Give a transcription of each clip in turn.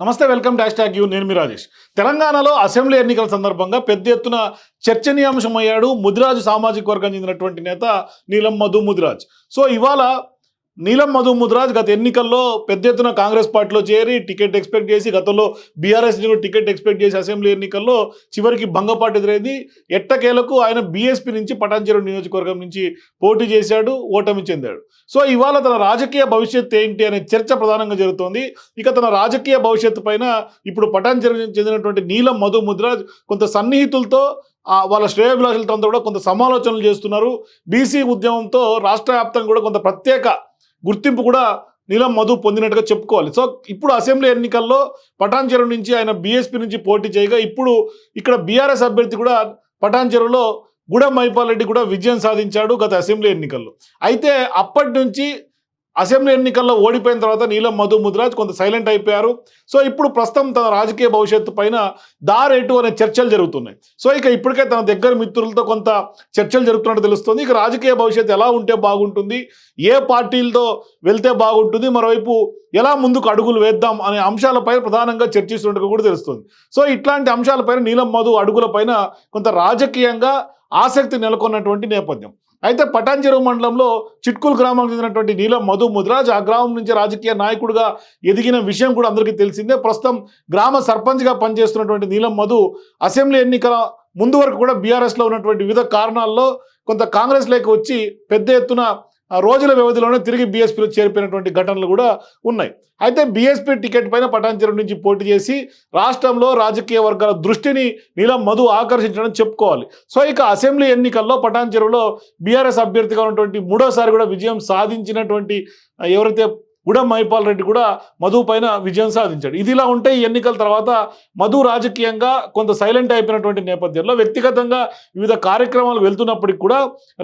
నమస్తే welcome dash tag you. నేను మీ రాజేష్. తెలంగాణలో అసెంబ్లీ ఎన్నికల సందర్భంగా పెద్ద ఎత్తున చర్చనీయాంశమయ్యాడు ముదిరాజు సామాజిక వర్గం చెందినటువంటి నేత నీలం మధు ముదిరాజ్. సో ఇవాళ నీలం మధు ముద్రాజ్ గత ఎన్నికల్లో పెద్ద ఎత్తున కాంగ్రెస్ పార్టీలో చేరి టికెట్ ఎక్స్పెక్ట్ చేసి గతంలో బీఆర్ఎస్ కూడా టికెట్ ఎక్స్పెక్ట్ చేసి అసెంబ్లీ ఎన్నికల్లో చివరికి భంగపాటు ఎదురైంది. ఎట్టకేలకు ఆయన బీఎస్పీ నుంచి పటాన్చెరు నియోజకవర్గం నుంచి పోటీ చేశాడు ఓటమి చెందాడు. సో ఇవాళ తన రాజకీయ భవిష్యత్తు ఏంటి అనే చర్చ ప్రధానంగా జరుగుతోంది. ఇక తన రాజకీయ భవిష్యత్తు పైన ఇప్పుడు పటాన్చెరు చెందినటువంటి నీలం మధు ముద్రాజ్ కొంత సన్నిహితులతో వాళ్ళ శ్రేయోభిలాషులతో అంతా కూడా కొంత సమాలోచనలు చేస్తున్నారు. బీసీ ఉద్యమంతో రాష్ట్ర వ్యాప్తంగా కూడా కొంత ప్రత్యేక గుర్తింపు కూడా నీలం మధు పొందినట్టుగా చెప్పుకోవాలి. సో ఇప్పుడు అసెంబ్లీ ఎన్నికల్లో పటాన్ చెరువు నుంచి ఆయన బీఎస్పీ నుంచి పోటీ చేయగా ఇప్పుడు ఇక్కడ బీఆర్ఎస్ అభ్యర్థి కూడా పటాన్ చెరువులో గూడెం మైపాల్ రెడ్డి కూడా విజయం సాధించాడు గత అసెంబ్లీ ఎన్నికల్లో. అయితే అప్పటి నుంచి అసెంబ్లీ ఎన్నికల్లో ఓడిపోయిన తర్వాత నీలం మధు ముద్రాజ్ కొంత సైలెంట్ అయిపోయారు. సో ఇప్పుడు ప్రస్తుతం తన రాజకీయ భవిష్యత్తు పైన దారేటు అనే చర్చలు జరుగుతున్నాయి. సో ఇక ఇప్పటికే తన దగ్గర మిత్రులతో కొంత చర్చలు జరుగుతున్నట్టు తెలుస్తుంది. ఇక రాజకీయ భవిష్యత్తు ఎలా ఉంటే బాగుంటుంది? ఏ పార్టీలతో వెళ్తే బాగుంటుంది? మరోవైపు ఎలా ముందుకు అడుగులు వేద్దాం అనే అంశాలపై ప్రధానంగా చర్చిస్తున్నట్టు కూడా తెలుస్తుంది. సో ఇట్లాంటి అంశాలపైన నీలం మధు అడుగులపైన కొంత రాజకీయంగా ఆసక్తి నెలకొన్నటువంటి నేపథ్యం. అయితే పటాన్చెరువు మండలంలో చిట్కుల్ గ్రామానికి చెందినటువంటి నీలం మధు ముదిరాజ్ ఆ గ్రామం నుంచి రాజకీయ నాయకుడిగా ఎదిగిన విషయం కూడా అందరికీ తెలిసిందే. ప్రస్తుతం గ్రామ సర్పంచ్గా పనిచేస్తున్నటువంటి నీలం మధు అసెంబ్లీ ఎన్నికల ముందు వరకు కూడా బీఆర్ఎస్లో ఉన్నటువంటి వివిధ కారణాల్లో కొంత కాంగ్రెస్లోకి వచ్చి పెద్ద ఎత్తున ఆ రోజుల వ్యవధిలోనే తిరిగి బీఎస్పీలో చేరిపోయినటువంటి ఘటనలు కూడా ఉన్నాయి. అయితే బీఎస్పీ టికెట్ పైన పటాన్చెరువు నుంచి పోటీ చేసి రాష్ట్రంలో రాజకీయ వర్గాల దృష్టిని నీలం మధు ఆకర్షించడం చెప్పుకోవాలి. సో ఇక అసెంబ్లీ ఎన్నికల్లో పటాన్చెరువులో బీఆర్ఎస్ అభ్యర్థిగా ఉన్నటువంటి మూడోసారి కూడా విజయం సాధించినటువంటి ఎవరైతే గుడం మైపాల్ రెడ్డి కూడా మధు పైన విజయం సాధించాడు. ఇదిలా ఉంటే ఈ ఎన్నికల తర్వాత మధు రాజకీయంగా కొంత సైలెంట్ అయిపోయినటువంటి నేపథ్యంలో వ్యక్తిగతంగా వివిధ కార్యక్రమాలు వెళ్తున్నప్పటికి కూడా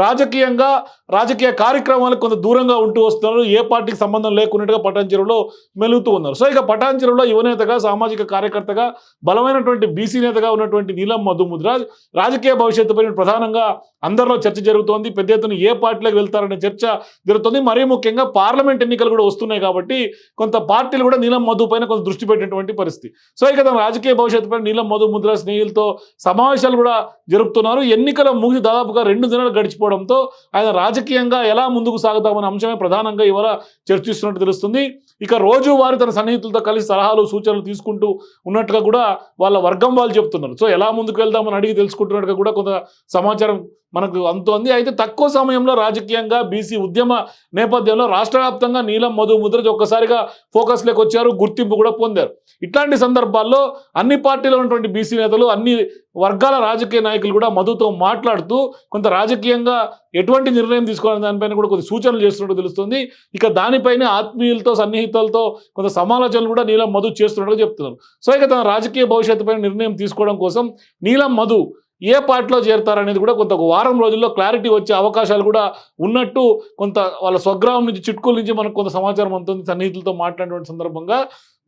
రాజకీయంగా రాజకీయ కార్యక్రమాలకు కొంత దూరంగా ఉంటూ వస్తున్నారు. ఏ పార్టీకి సంబంధం లేకున్నట్టుగా పటాన్చెరువులో మెలుగుతూ ఉన్నారు. సో ఇక పటాన్చెరువులో యువనేతగా సామాజిక కార్యకర్తగా బలమైనటువంటి బీసీ నేతగా ఉన్నటువంటి నీలం మధు ముద్రాజ్ రాజకీయ భవిష్యత్తుపై ప్రధానంగా అందరిలో చర్చ జరుగుతోంది. పెద్ద ఎత్తున ఏ పార్టీలకు వెళ్తారనే చర్చ జరుగుతుంది. మరీ ముఖ్యంగా పార్లమెంట్ ఎన్నికలు కూడా వస్తున్నాయి కాబట్టి కొంత పార్టీలు కూడా నీలం మధు పైన కొంత దృష్టి పెట్టినటువంటి పరిస్థితి. సో ఇక రాజకీయ రాజకీయ భవిష్యత్తుపై నీలం మధు ముద్ర స్నేహితులతో సమావేశాలు కూడా జరుపుతున్నారు. ఎన్నికల ముగిసి దాదాపుగా రెండు దినాలు గడిచిపోవడంతో ఆయన రాజకీయంగా ఎలా ముందుకు సాగుతామనే అంశమే ప్రధానంగా ఇవాళ చర్చిస్తున్నట్టు తెలుస్తుంది. ఇక రోజువారీ తన సన్నిహితులతో కలిసి సలహాలు సూచనలు తీసుకుంటూ ఉన్నట్టుగా కూడా వాళ్ళ వర్గం వాళ్ళు చెప్తున్నారు. సో ఎలా ముందుకు వెళ్దామని అడిగి తెలుసుకుంటున్నట్టుగా కూడా కొంత సమాచారం మనకు అంతోంది అయితే తక్కువ సమయంలో రాజకీయంగా బీసీ ఉద్యమ నేపథ్యంలో రాష్ట్ర వ్యాప్తంగా నీలం మధు ముద్రజ్ ఒక్కసారిగా ఫోకస్లోకి వచ్చారు. గుర్తింపు కూడా పొందారు. ఇట్లాంటి సందర్భాల్లో అన్ని పార్టీలో ఉన్నటువంటి బీసీ నేతలు అన్ని వర్గాల రాజకీయ నాయకులు కూడా మధుతో మాట్లాడుతూ కొంత రాజకీయంగా ఎటువంటి నిర్ణయం తీసుకోవాలని దానిపైన కూడా కొన్ని సూచనలు చేస్తున్నట్టు తెలుస్తుంది. ఇక దానిపైన ఆత్మీయులతో సన్నిహితులతో కొంత సమాలోచనలు కూడా నీలం మధు చేస్తున్నట్టుగా చెప్తున్నారు. సో ఇక తన రాజకీయ భవిష్యత్తుపై నిర్ణయం తీసుకోవడం కోసం నీలం మధు ఏ పార్టీలో చేరతారనేది కూడా కొంత ఒక వారం రోజుల్లో క్లారిటీ వచ్చే అవకాశాలు కూడా ఉన్నట్టు కొంత వాళ్ళ స్వగ్రామం నుంచి చిట్కుల నుంచి మనకు కొంత సమాచారం అందుతుంది సన్నిహితులతో మాట్లాడినటువంటి సందర్భంగా.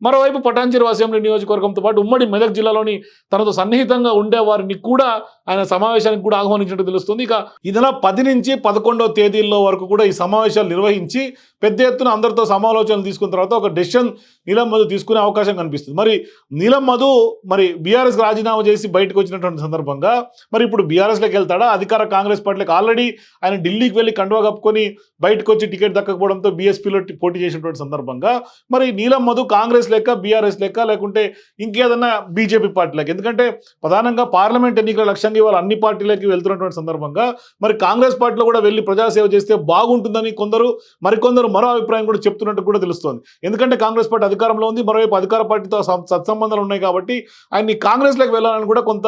మరోవైపు పటాన్చెరు అసెంబ్లీ నియోజకవర్గంతో పాటు ఉమ్మడి మెదక్ జిల్లాలోని తనతో సన్నిహితంగా ఉండే వారిని కూడా ఆయన సమావేశానికి కూడా ఆహ్వానించినట్టు తెలుస్తుంది. ఇక ఈ నెల పది నుంచి పదకొండవ తేదీల్లో వరకు కూడా ఈ సమావేశాలు నిర్వహించి పెద్ద ఎత్తున అందరితో సమాలోచనలు తీసుకున్న తర్వాత ఒక డెసిషన్ నీలం మధు తీసుకునే అవకాశం కనిపిస్తుంది. మరి నీలం మధు మరి బీఆర్ఎస్కి రాజీనామా చేసి బయటకు వచ్చినటువంటి సందర్భంగా మరి ఇప్పుడు బీఆర్ఎస్లోకి వెళ్తాడా? అధికార కాంగ్రెస్ పార్టీలకు ఆల్రెడీ ఆయన ఢిల్లీకి వెళ్ళి కండువా కప్పుకొని బయటకు వచ్చి టికెట్ దక్కకపోవడంతో బీఎస్పీలో పోటీ చేసినటువంటి సందర్భంగా మరి నీలం మధు కాంగ్రెస్ లెక్క బీఆర్ఎస్ లెక్క లేకుంటే ఇంకేదన్నా బీజేపీ పార్టీలకు ఎందుకంటే ప్రధానంగా పార్లమెంట్ ఎన్నికల లక్ష్యంగా ఇవాళ అన్ని పార్టీలకి వెళ్తున్నటువంటి సందర్భంగా మరి కాంగ్రెస్ పార్టీలో కూడా వెళ్ళి ప్రజాసేవ చేస్తే బాగుంటుందని కొందరు మరికొందరు మరో అభిప్రాయం కూడా చెప్తున్నట్టు కూడా తెలుస్తోంది. ఎందుకంటే కాంగ్రెస్ పార్టీ అధికారంలో ఉంది మరోవైపు అధికార పార్టీతో సత్సంబంధాలు ఉన్నాయి కాబట్టి ఆయన్ని కాంగ్రెస్లోకి వెళ్ళాలని కూడా కొంత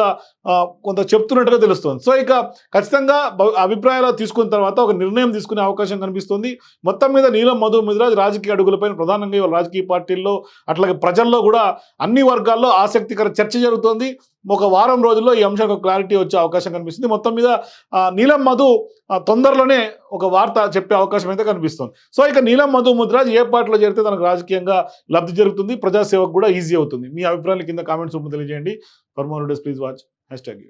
కొంత చెప్తున్నట్టుగా తెలుస్తోంది. సో ఇక ఖచ్చితంగా అభిప్రాయాలు తీసుకున్న తర్వాత ఒక నిర్ణయం తీసుకునే అవకాశం కనిపిస్తుంది. మొత్తం మీద నీలం మధు మిదిరాజ్ రాజకీయ అడుగులపైన ప్రధానంగా ఇవాళ రాజకీయ పార్టీల్లో అట్లాగే ప్రజల్లో కూడా అన్ని వర్గాల్లో ఆసక్తికర చర్చ జరుగుతోంది. ఒక వారం రోజుల్లో ఈ అంశం క్లారిటీ వచ్చే అవకాశం కనిపిస్తుంది. మొత్తం మీద నీలం మధు తొందరలోనే ఒక వార్త చెప్పే అవకాశం అయితే కనిపిస్తుంది. సో ఇక నీలం మధు ముద్రాజ్ ఏ పార్టీలో చేరితే తనకు రాజకీయంగా లబ్ధి జరుగుతుంది. ప్రజాసేవకు కూడా ఈజీ అవుతుంది. మీ అభిప్రాయాలు కింద కామెంట్స్ రూపంలో తెలియజేయండి. For more days please watch. Hash tag